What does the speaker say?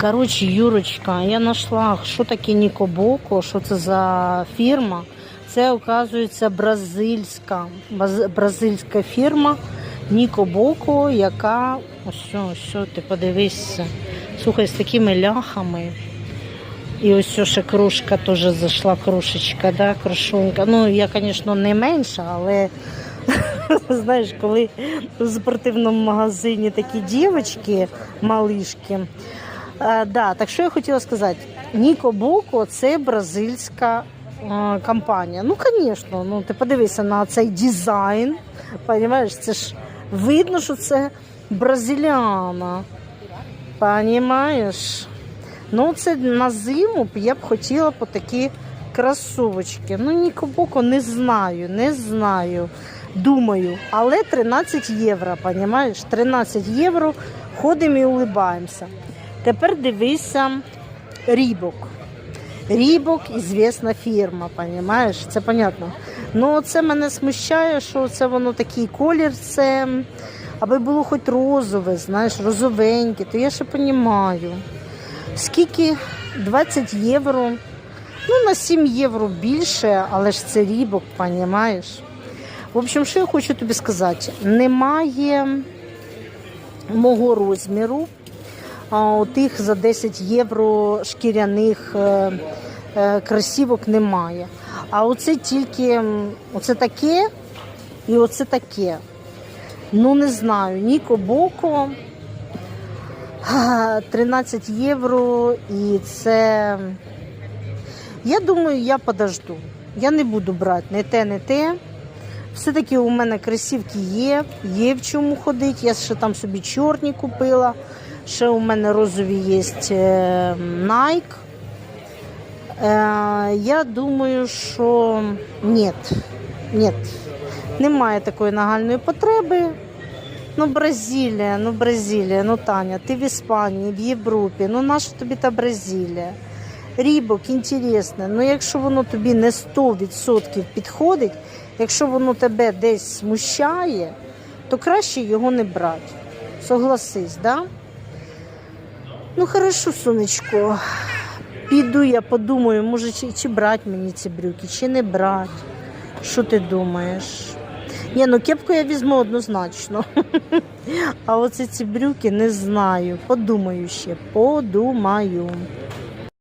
Коротше, Юрочка, я знайшла, що таке Нікобоко, що це за фірма. Це, оказується, бразильська, бразильська фірма Нікобоко, яка. Ось, ось, ти подивишся. Слухай, з такими ляхами. І ось ще кружка теж зайшла, кружечка, да, крушунька. Ну, я, звісно, не менша, але знаєш, коли в спортивному магазині такі дівчатки, малишки. Е, да, так що я хотіла сказати, Ніко Боко це бразильська е, компанія. Ну, звісно, ну ти подивися на цей дизайн. Понимаєш, це ж видно, що це бразиляна. Понімаєш? Ну, це на зиму я б хотіла по такі кросовочки. Ну, Ніко Боко не знаю, не знаю. Думаю, але 13 євро, понімаєш? 13 євро ходимо і улибаємося. Тепер дивися Рібок. Рібок ізвісна фірма, понімаєш? Це понятно. Ну, це мене смущає, що це воно такий колір, це аби було хоч розове, знаєш, розовеньке, то я ще понімаю. Скільки? 20 євро. Ну, на 7 євро більше, але ж це рібок, понімаєш? В общем, що я хочу тобі сказати? Немає мого розміру. Тих за 10 євро шкіряних е, е, немає. А оце тільки оце таке і оце таке. Ну, не знаю, Ніко Боко. 13 євро і це. Я думаю, я подожду. Я не буду брати не те, не те. Все-таки у мене кросівки є, є в чому ходити. Я ще там собі чорні купила. Ще у мене розові є е, Nike. Е, Я думаю, що ні. Ні. Немає такої нагальної потреби. Ну, Бразилія, ну Бразилія, ну Таня, ти в Іспанії, в Європі, ну наша тобі та Бразилія. Рібок, інтересне, ну якщо воно тобі не 100% підходить, якщо воно тебе десь смущає, то краще його не брати. Согласись, да? Ну, хорошо, сонечко. Піду я подумаю, може, чи, чи брати мені ці брюки, чи не брати. Що ти думаєш? Ні, ну кепку я візьму однозначно. А оці ці брюки не знаю. Подумаю ще, подумаю.